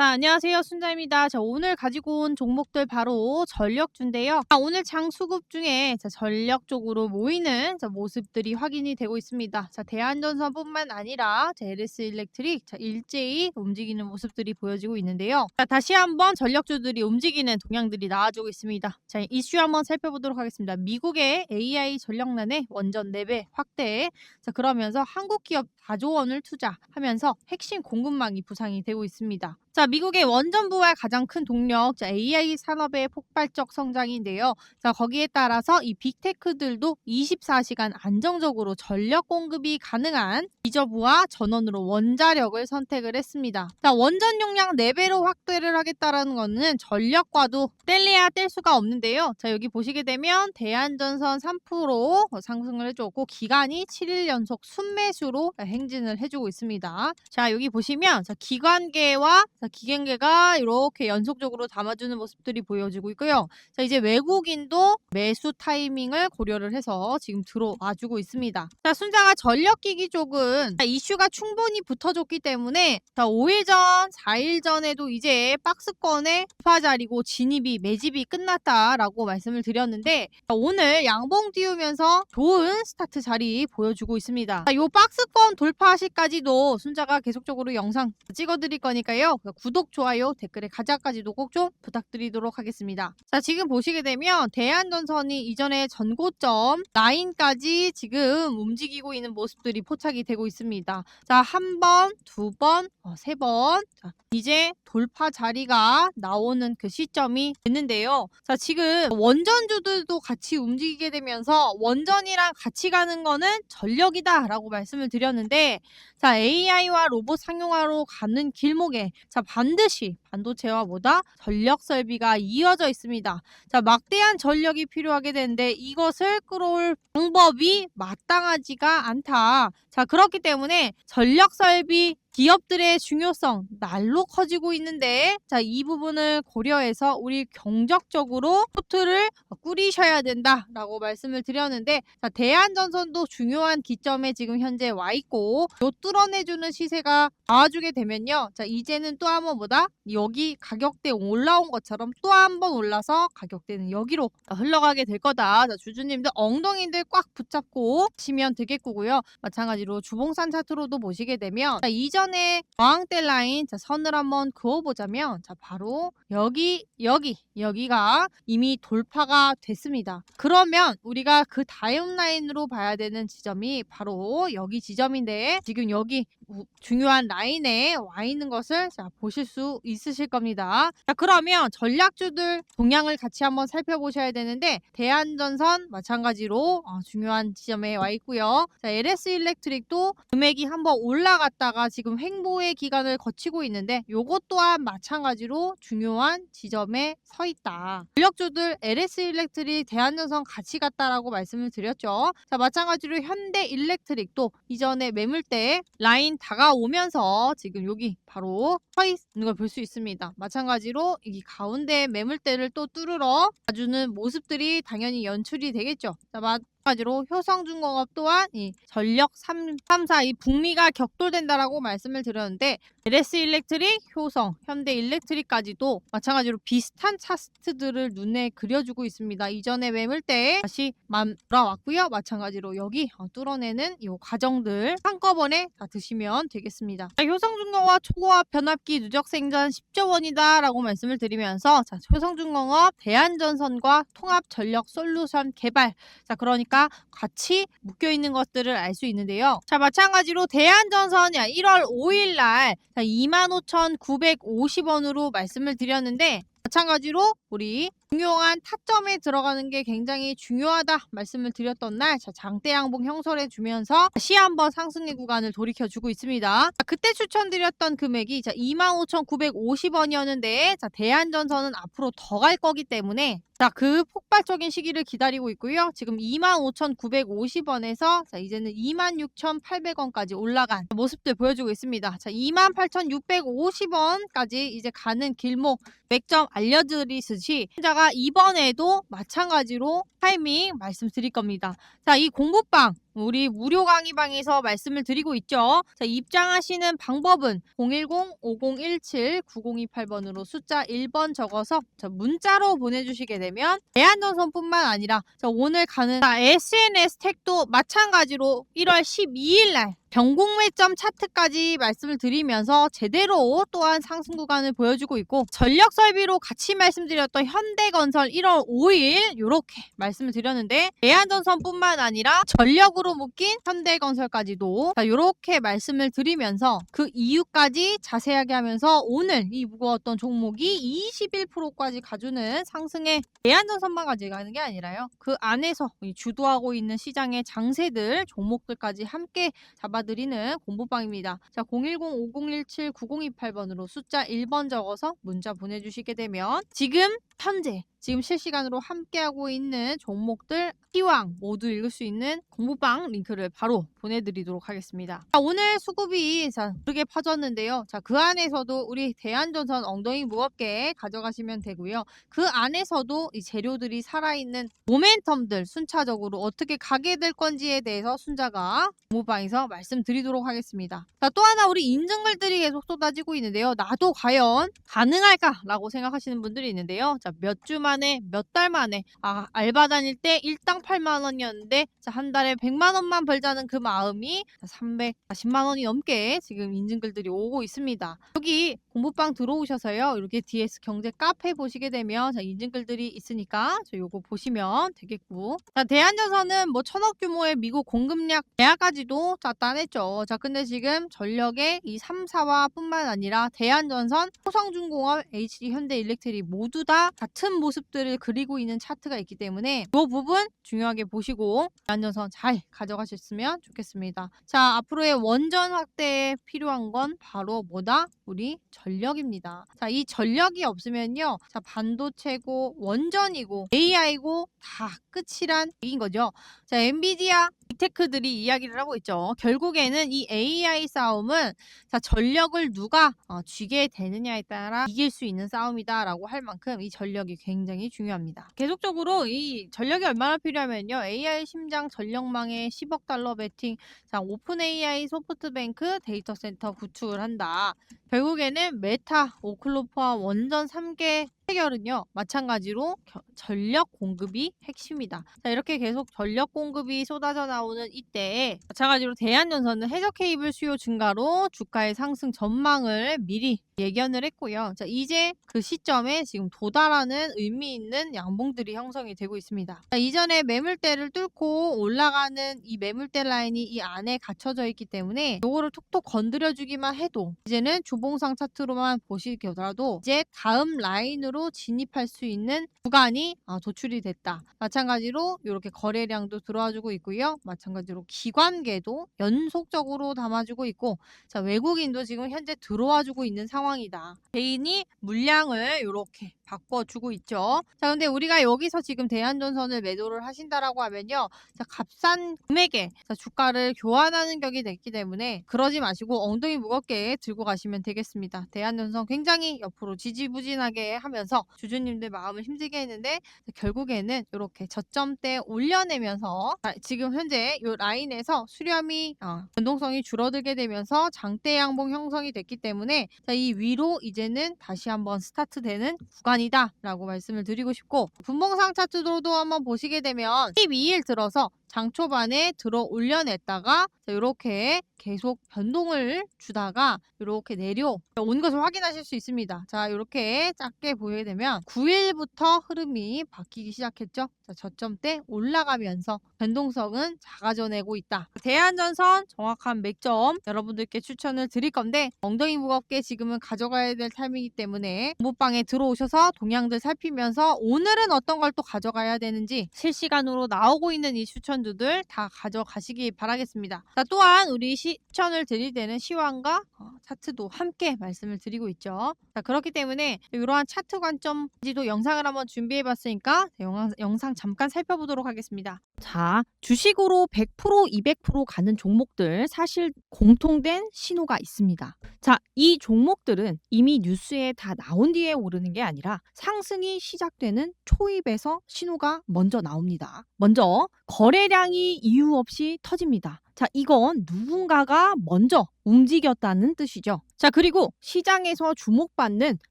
자, 안녕하세요. 순자입니다. 자, 오늘 가지고 온 종목들 바로 전력주인데요. 자, 오늘 장 수급 중에 자, 전력 쪽으로 모이는 자, 모습들이 확인이 되고 있습니다. 자, 대한전선뿐만 아니라 자, LS 일렉트릭 자, 일제히 움직이는 모습들이 보여지고 있는데요. 자, 다시 한번 전력주들이 움직이는 동향들이 나와주고 있습니다. 자, 이슈 한번 살펴보도록 하겠습니다. 미국의 AI 전력난의 원전 4배 확대. 자, 그러면서 한국 기업 4조 원을 투자하면서 핵심 공급망이 부상이 되고 있습니다. 자, 미국의 원전 부활 가장 큰 동력, 자, AI 산업의 폭발적 성장인데요. 자, 거기에 따라서 이 빅테크들도 24시간 안정적으로 전력 공급이 가능한 기저부와 전원으로 원자력을 선택을 했습니다. 자, 원전 용량 4배로 확대를 하겠다라는 것은 전력과도 뗄래야 뗄 수가 없는데요. 자, 여기 보시게 되면 대한전선 3% 상승을 해줬고 기간이 7일 연속 순매수로 행진을 해주고 있습니다. 자, 여기 보시면 자, 기관계와 자, 기관계가 이렇게 연속적으로 담아주는 모습들이 보여지고 있고요. 자, 이제 외국인도 매수 타이밍을 고려를 해서 지금 들어와주고 있습니다. 자, 순자가 전력기기 쪽은 자, 이슈가 충분히 붙어줬기 때문에 자, 5일 전, 4일 전에도 이제 박스권에 투파자리고 진입이 매집이 끝났다라고 말씀을 드렸는데 자, 오늘 양봉 띄우면서 좋은 스타트 자리 보여주고 있습니다. 자, 요 박스권 돌파 시까지도 순자가 계속적으로 영상 찍어드릴 거니까요. 구독, 좋아요, 댓글에 가자까지도 꼭 좀 부탁드리도록 하겠습니다. 자, 지금 보시게 되면 대한전선이 이전에 전고점 라인까지 지금 움직이고 있는 모습들이 포착이 되고 있습니다. 자, 한 번, 두 번, 어, 세 번. 자, 이제 돌파 자리가 나오는 그 시점이 됐는데요. 자, 지금 원전주들도 같이 움직이게 되면서 원전이랑 같이 가는 거는 전력이다라고 말씀을 드렸는데 자, AI와 로봇 상용화로 가는 길목에 자, 반드시 반도체와 뭐다? 전력 설비가 이어져 있습니다. 자, 막대한 전력이 필요하게 되는데 이것을 끌어올 방법이 마땅하지가 않다. 자, 그렇기 때문에 전력 설비 기업들의 중요성 날로 커지고 있는데 자, 이 부분을 고려해서 우리 경적적으로 포트를 꾸리셔야 된다라고 말씀을 드렸는데 자, 대한전선도 중요한 기점에 지금 현재 와 있고 요 뚫어내주는 시세가 나와주게 되면요. 자, 이제는 또 한 번 보다 여기 가격대 올라온 것처럼 또 한 번 올라서 가격대는 여기로 흘러가게 될 거다. 자, 주주님들 엉덩이들 꽉 붙잡고 치면 되겠고요. 마찬가지로 주봉산 차트로도 보시게 되면 자, 이전 에 저항대 라인 자, 선을 한번 그어보자면 자, 바로 여기 여기 여기가 이미 돌파가 됐습니다. 그러면 우리가 그 다음 라인으로 봐야 되는 지점이 바로 여기 지점인데 지금 여기 우- 중요한 라인에 와 있는 것을 자, 보실 수 있으실 겁니다. 자, 그러면 전략주들 동향을 같이 한번 살펴보셔야 되는데 대한전선 마찬가지로 어, 중요한 지점에 와 있고요. 자, LS 일렉트릭도 금액이 한번 올라갔다가 지금 횡보의 기간을 거치고 있는데 요것 또한 마찬가지로 중요한 지점에 서 있다. 전력주들 LS 일렉트릭 대한전선 같이 갔다라고 말씀을 드렸죠. 자, 마찬가지로 현대 일렉트릭도 이전에 매물대 라인 다가오면서 지금 여기 바로 서 있는 걸 볼 수 있습니다. 마찬가지로 이 가운데 매물대를 또 뚫으러 가주는 모습들이 당연히 연출이 되겠죠. 자, 마찬가지로 효성중공업 또한 이 전력 3, 3, 4, 이 북미가 격돌된다라고 말씀을 드렸는데 LS 일렉트릭, 효성, 현대 일렉트릭까지도 마찬가지로 비슷한 차트들을 눈에 그려주고 있습니다. 이전에 매물대 다시 만 돌아왔고요. 마찬가지로 여기 어, 뚫어내는 이 과정들 한꺼번에 다 드시면 되겠습니다. 자, 효성중공업 초고압 변압기 누적 생산 10조 원이다라고 말씀을 드리면서 자, 효성중공업 대한전선과 통합 전력 솔루션 개발 자 그러니까 같이 묶여 있는 것들을 알 수 있는데요. 자 마찬가지로 대한전선이 1월 5일 날 25,950원으로 말씀을 드렸는데 마찬가지로 우리 중요한 타점에 들어가는 게 굉장히 중요하다 말씀을 드렸던 날 자, 장대 양봉 형성해 주면서 다시 한번 상승의 구간을 돌이켜 주고 있습니다. 자, 그때 추천드렸던 금액이 자, 25,950원이었는데 자, 대한전선은 앞으로 더 갈 거기 때문에 자, 그 폭발적인 시기를 기다리고 있고요. 지금 25,950원에서 자, 이제는 26,800원까지 올라간 모습들 보여주고 있습니다. 자, 28,650원까지 이제 가는 길목 맥점 알려드리듯이 자가 이번에도 마찬가지로 타이밍 말씀드릴 겁니다. 자, 이 공부방 우리 무료 강의방에서 말씀을 드리고 있죠. 자, 입장하시는 방법은 010-5017-9028번으로 숫자 1번 적어서 자, 문자로 보내주시게 되면 대한전선뿐만 아니라 자, 오늘 가는 자, SNS 택도 마찬가지로 1월 12일 날 경공매점 차트까지 말씀을 드리면서 제대로 또한 상승 구간을 보여주고 있고 전력 설비로 같이 말씀드렸던 현대건설 1월 5일 이렇게 말씀을 드렸는데 대한전선뿐만 아니라 전력으로 묶인 현대건설까지도 이렇게 말씀을 드리면서 그 이유까지 자세하게 하면서 오늘 이 무거웠던 종목이 21%까지 가주는 상승에 대한전선만 가져가는 게 아니라요 그 안에서 이 주도하고 있는 시장의 장세들 종목들까지 함께 잡아드리는 공부방입니다. 자, 010-5017-9028번으로 숫자 1번 적어서 문자 보내주시게 되면 지금 현재 지금 실시간으로 함께하고 있는 종목들 시황 모두 읽을 수 있는 공부방 링크를 바로 보내드리도록 하겠습니다. 자, 오늘 수급이 자, 그렇게 퍼졌는데요. 자, 그 안에서도 우리 대한전선 엉덩이 무겁게 가져가시면 되고요. 그 안에서도 이 재료들이 살아있는 모멘텀들 순차적으로 어떻게 가게 될 건지에 대해서 순자가 공부방에서 말씀드리도록 하겠습니다. 자, 또 하나 우리 인증글들이 계속 쏟아지고 있는데요. 나도 과연 가능할까라고 생각하시는 분들이 있는데요. 자, 몇 주만 에, 몇 달 만에, 아, 알바 다닐 때 일당 8만 원이었는데, 자, 한 달에 100만 원만 벌자는 그 마음이 340만 원이 넘게 지금 인증글들이 오고 있습니다. 여기 공부방 들어오셔서요. 이렇게 DS 경제 카페 보시게 되면 자, 인증글들이 있으니까 저 요거 보시면 되겠고. 자, 대한전선은 뭐 천억 규모의 미국 공급량 계약까지도 자, 따냈죠. 자, 근데 지금 전력의 이 3사와 뿐만 아니라 대한전선, 호성중공업, HD 현대일렉트릭 모두 다 같은 모습 들을 그리고 있는 차트가 있기 때문에 이 부분 중요하게 보시고 대한전선 잘 가져가셨으면 좋겠습니다. 자, 앞으로의 원전 확대에 필요한 건 바로 뭐다? 우리 전력입니다. 자, 이 전력이 없으면요. 자, 반도체고 원전이고 AI고 다 끝이란 얘기인 거죠. 자, 엔비디아 빅테크들이 이야기를 하고 있죠. 결국에는 이 AI 싸움은 자, 전력을 누가 어, 쥐게 되느냐에 따라 이길 수 있는 싸움이다라고 할 만큼 이 전력이 굉장히 중요합니다. 계속적으로 이 전력이 얼마나 필요하면요. AI 심장 전력망에 10억 달러 베팅, 자, 오픈 AI 소프트뱅크 데이터 센터 구축을 한다. 결국에는 메타, 오클로프와 원전 3개 해결은요 마찬가지로 겨- 전력 공급이 핵심이다. 자 이렇게 계속 전력 공급이 쏟아져 나오는 이때에 마찬가지로 대한전선은 해적 케이블 수요 증가로 주가의 상승 전망을 미리 예견을 했고요. 자 이제 그 시점에 지금 도달하는 의미 있는 양봉들이 형성이 되고 있습니다. 자, 이전에 매물대를 뚫고 올라가는 이 매물대 라인이 이 안에 갇혀져 있기 때문에 요거를 톡톡 건드려 주기만 해도 이제는 주봉상 차트로만 보시더라도 이제 다음 라인으로 진입할 수 있는 구간이 아, 도출이 됐다. 마찬가지로 이렇게 거래량도 들어와주고 있고요. 마찬가지로 기관계도 연속적으로 담아주고 있고 자 외국인도 지금 현재 들어와주고 있는 상황이다. 개인이 물량을 이렇게 바꿔주고 있죠. 자, 근데 우리가 여기서 지금 대한전선을 매도를 하신다라고 하면요. 자, 값싼 금액에 자, 주가를 교환하는 격이 됐기 때문에 그러지 마시고 엉덩이 무겁게 들고 가시면 되겠습니다. 대한전선 굉장히 옆으로 지지부진하게 하면서 주주님들 마음을 힘들게 했는데 자, 결국에는 이렇게 저점대 올려내면서 자, 지금 현재 이 라인에서 수렴이 어, 변동성이 줄어들게 되면서 장대 양봉 형성이 됐기 때문에 자, 이 위로 이제는 다시 한번 스타트되는 구간이 다 라고 말씀을 드리고 싶고 분봉상 차트로도 한번 보시게 되면 12일 들어서 장 초반에 들어 올려냈다가 이렇게 계속 변동을 주다가 이렇게 내려온 것을 확인하실 수 있습니다. 자 이렇게 작게 보게 되면 9일부터 흐름이 바뀌기 시작했죠. 자 저점대 올라가면서 변동성은 작아져내고 있다. 대한전선 정확한 맥점 여러분들께 추천을 드릴 건데 엉덩이 무겁게 지금은 가져가야 될 타이밍이기 때문에 공부방에 들어오셔서 동향들 살피면서 오늘은 어떤 걸 또 가져가야 되는지 실시간으로 나오고 있는 이 추천 주들 다 가져가시기 바라겠습니다. 자 또한 우리 추천을 드릴 때는 시황과 어, 차트도 함께 말씀을 드리고 있죠. 자 그렇기 때문에 이러한 차트 관점지도 영상을 한번 준비해 봤으니까 영상, 영상 잠깐 살펴보도록 하겠습니다. 자, 주식으로 100% 200% 가는 종목들 사실 공통된 신호가 있습니다. 자, 이 종목들은 이미 뉴스에 다 나온 뒤에 오르는 게 아니라 상승이 시작되는 초입에서 신호가 먼저 나옵니다. 먼저 거래량 거래량이 이유 없이 터집니다. 자, 이건 누군가가 먼저 움직였다는 뜻이죠. 자, 그리고 시장에서 주목받는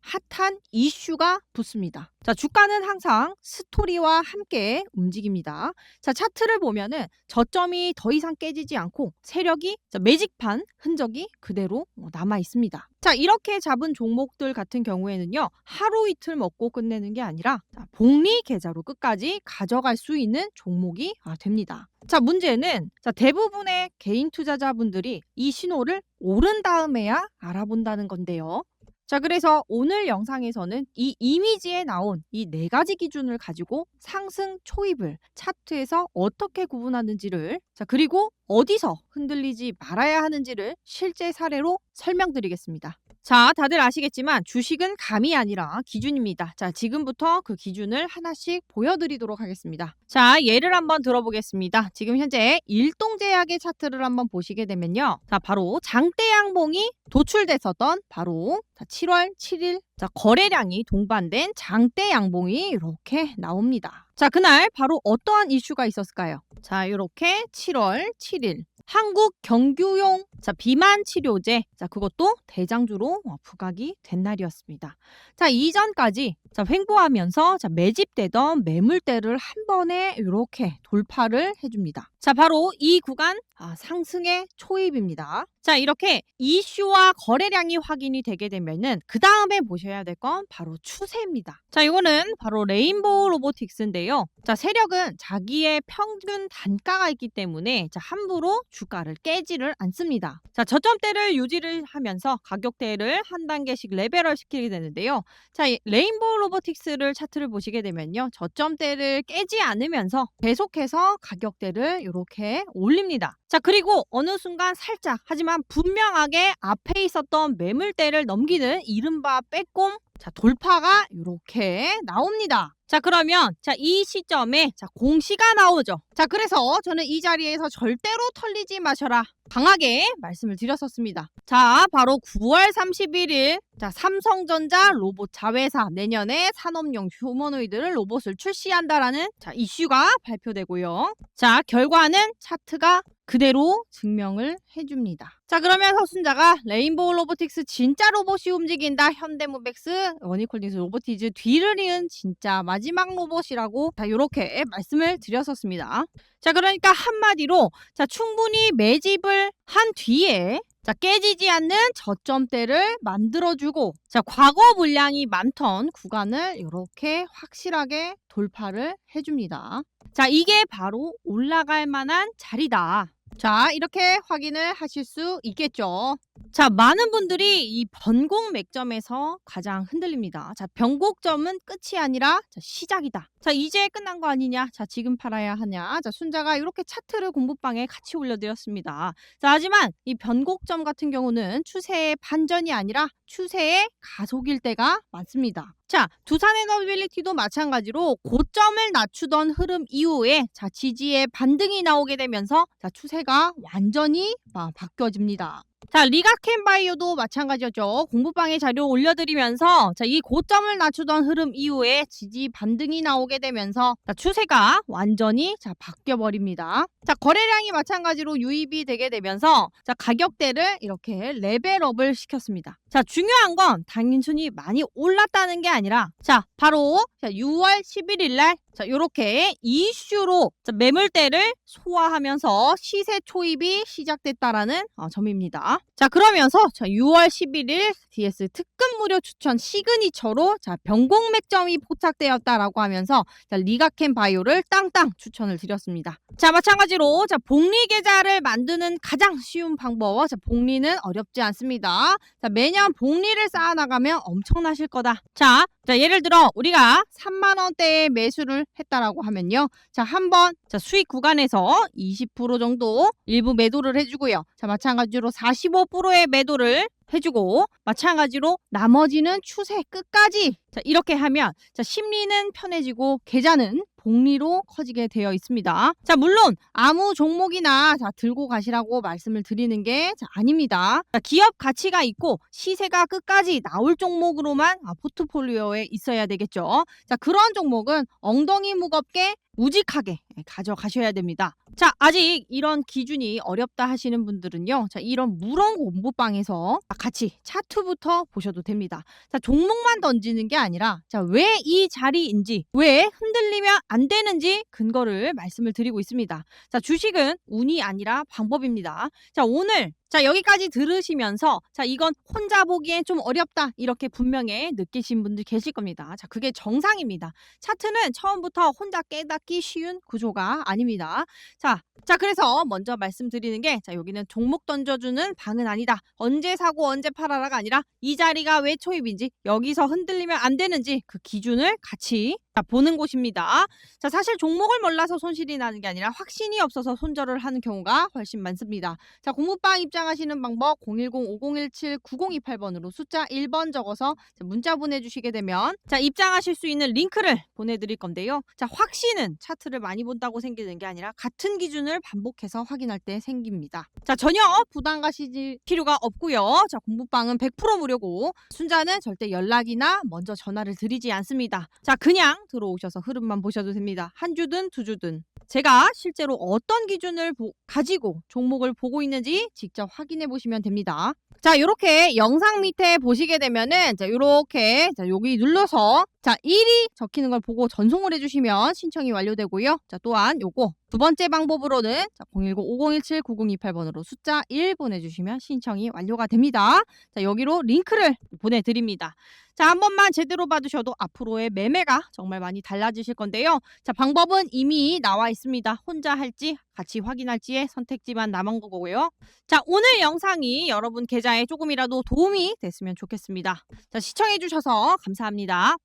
핫한 이슈가 붙습니다. 자, 주가는 항상 스토리와 함께 움직입니다. 자, 차트를 보면은 저점이 더 이상 깨지지 않고 세력이 자, 매직판 흔적이 그대로 남아 있습니다. 자, 이렇게 잡은 종목들 같은 경우에는요, 하루 이틀 먹고 끝내는 게 아니라 자, 복리 계좌로 끝까지 가져갈 수 있는 종목이 아, 됩니다. 자, 문제는 자, 대부분의 개인 투자자분들이 이 신호를 오른 다음에야 알아본다는 건데요. 자, 그래서 오늘 영상에서는 이 이미지에 나온 이 네 가지 기준을 가지고 상승 초입을 차트에서 어떻게 구분하는지를 자, 그리고 어디서 흔들리지 말아야 하는지를 실제 사례로 설명드리겠습니다. 자, 다들 아시겠지만 주식은 감이 아니라 기준입니다. 자, 지금부터 그 기준을 하나씩 보여드리도록 하겠습니다. 자, 예를 한번 들어보겠습니다. 지금 현재 일동제약의 차트를 한번 보시게 되면요. 자, 바로 장대 양봉이 도출됐었던 바로 자, 7월 7일 자, 거래량이 동반된 장대 양봉이 이렇게 나옵니다. 자, 그날 바로 어떠한 이슈가 있었을까요? 자, 이렇게 7월 7일 한국 경규용 자, 비만 치료제 자, 그것도 대장주로 어, 부각이 된 날이었습니다. 자, 이전까지 자, 횡보하면서 자, 매집되던 매물대를 한 번에 이렇게 돌파를 해줍니다. 자, 바로 이 구간 아, 상승의 초입입니다. 자, 이렇게 이슈와 거래량이 확인이 되게 되면은 그 다음에 보셔야 될 건 바로 추세입니다. 자, 이거는 바로 레인보우 로보틱스인데요. 자, 세력은 자기의 평균 단가가 있기 때문에 자, 함부로 주가를 깨지를 않습니다. 자, 저점대를 유지를 하면서 가격대를 한 단계씩 레벨업 시키게 되는데요. 자, 이 레인보우 로보틱스를 차트를 보시게 되면요. 저점대를 깨지 않으면서 계속해서 가격대를 이렇게 올립니다. 자, 그리고 어느 순간 살짝 하지만 분명하게 앞에 있었던 매물대를 넘기는 이른바 빼꼼 자, 돌파가 이렇게 나옵니다. 자, 그러면 자, 이 시점에 자, 공시가 나오죠. 자, 그래서 저는 이 자리에서 절대로 털리지 마셔라. 강하게 말씀을 드렸었습니다. 자, 바로 9월 31일 자, 삼성전자 로봇 자회사 내년에 산업용 휴머노이드를 로봇을 출시한다라는 자, 이슈가 발표되고요. 자, 결과는 차트가 그대로 증명을 해줍니다. 자 그러면 서순자가 레인보우 로보틱스 진짜 로봇이 움직인다 현대무백스 원이콜딩스 로보티즈 뒤를 이은 진짜 마지막 로봇이라고 자 요렇게 말씀을 드렸었습니다. 자 그러니까 한마디로 자 충분히 매집을 한 뒤에 자 깨지지 않는 저점대를 만들어주고 자 과거 물량이 많던 구간을 이렇게 확실하게 돌파를 해줍니다. 자 이게 바로 올라갈 만한 자리다. 자, 이렇게 확인을 하실 수 있겠죠. 자, 많은 분들이 이 변곡 맥점에서 가장 흔들립니다. 자, 변곡점은 끝이 아니라 자, 시작이다. 자, 이제 끝난 거 아니냐? 자, 지금 팔아야 하냐? 자, 순자가 이렇게 차트를 공부방에 같이 올려드렸습니다. 자, 하지만 이 변곡점 같은 경우는 추세의 반전이 아니라 추세의 가속일 때가 많습니다. 자, 두산 에너빌리티도 마찬가지로 고점을 낮추던 흐름 이후에 자, 지지의 반등이 나오게 되면서 자, 추세가 완전히 아, 바뀌어집니다. 자, 리가켄 바이오도 마찬가지였죠. 공부방에 자료 올려드리면서 자, 이 고점을 낮추던 흐름 이후에 지지 반등이 나오게 되면서 자, 추세가 완전히 자, 바뀌어 버립니다. 자, 거래량이 마찬가지로 유입이 되게 되면서 자, 가격대를 이렇게 레벨업을 시켰습니다. 자, 중요한 건 단순히 많이 올랐다는 게 아니라 자, 바로 자, 6월 11일 날 자, 요렇게 이슈로 자, 매물대를 소화하면서 시세 초입이 시작됐다라는 어, 점입니다. 자, 그러면서 자, 6월 11일 DS 특급 무료 추천 시그니처로 자, 변곡 맥점이 포착되었다라고 하면서 자, 리가켄 바이오를 땅땅 추천을 드렸습니다. 자, 마찬가지로 자, 복리 계좌를 만드는 가장 쉬운 방법. 자, 복리는 어렵지 않습니다. 자, 매년 복리를 쌓아 나가면 엄청나실 거다. 자, 자, 예를 들어 우리가 3만 원대의 매수를 했다라고 하면요. 자, 한번 자, 수익 구간에서 20% 정도 일부 매도를 해 주고요. 자, 마찬가지로 45%의 매도를 해주고 마찬가지로 나머지는 추세 끝까지 자 이렇게 하면 자 심리는 편해지고 계좌는 복리로 커지게 되어 있습니다. 자 물론 아무 종목이나 자 들고 가시라고 말씀을 드리는 게 자, 아닙니다. 자, 기업 가치가 있고 시세가 끝까지 나올 종목으로만 아, 포트폴리오에 있어야 되겠죠. 자 그런 종목은 엉덩이 무겁게 우직하게 가져가셔야 됩니다. 자, 아직 이런 기준이 어렵다 하시는 분들은요. 자, 이런 물원 공부방에서 같이 차트부터 보셔도 됩니다. 자, 종목만 던지는 게 아니라 자, 왜 이 자리인지, 왜 흔들리면 안 되는지 근거를 말씀을 드리고 있습니다. 자, 주식은 운이 아니라 방법입니다. 자, 오늘 자, 여기까지 들으시면서 자, 이건 혼자 보기엔 좀 어렵다. 이렇게 분명히 느끼신 분들 계실 겁니다. 자, 그게 정상입니다. 차트는 처음부터 혼자 깨닫기 쉬운 구조가 아닙니다. 자, 자, 그래서 먼저 말씀드리는 게, 자, 여기는 종목 던져주는 방은 아니다. 언제 사고 언제 팔아라가 아니라 이 자리가 왜 초입인지, 여기서 흔들리면 안 되는지 그 기준을 같이 자, 보는 곳입니다. 자, 사실 종목을 몰라서 손실이 나는 게 아니라 확신이 없어서 손절을 하는 경우가 훨씬 많습니다. 자, 공부방 입장 하시는 방법 010-5017-9028번으로 숫자 1번 적어서 자, 문자 보내주시게 되면 자, 입장하실 수 있는 링크를 보내드릴 건데요. 자, 확신은 차트를 많이 본다고 생기는 게 아니라 같은 기준을 반복해서 확인할 때 생깁니다. 자, 전혀 부담 가시질 필요가 없고요. 자, 공부방은 100% 무료고 순자는 절대 연락이나 먼저 전화를 드리지 않습니다. 자, 그냥 들어오셔서 흐름만 보셔도 됩니다. 한 주든 두 주든. 제가 실제로 어떤 기준을 보- 가지고 종목을 보고 있는지 직접 확인해 보시면 됩니다. 자, 이렇게 영상 밑에 보시게 되면은 자, 이렇게 자, 여기 눌러서 자, 1이 적히는 걸 보고 전송을 해 주시면 신청이 완료되고요. 자, 또한 요거 두 번째 방법으로는 자, 010-5017-9028번으로 숫자 1 보내 주시면 신청이 완료가 됩니다. 자, 여기로 링크를 보내 드립니다. 자, 한 번만 제대로 받으셔도 앞으로의 매매가 정말 많이 달라지실 건데요. 자, 방법은 이미 나와 있습니다. 혼자 할지 같이 확인할지의 선택지만 남은 거고요. 자, 오늘 영상이 여러분 계좌에 조금이라도 도움이 됐으면 좋겠습니다. 자, 시청해 주셔서 감사합니다.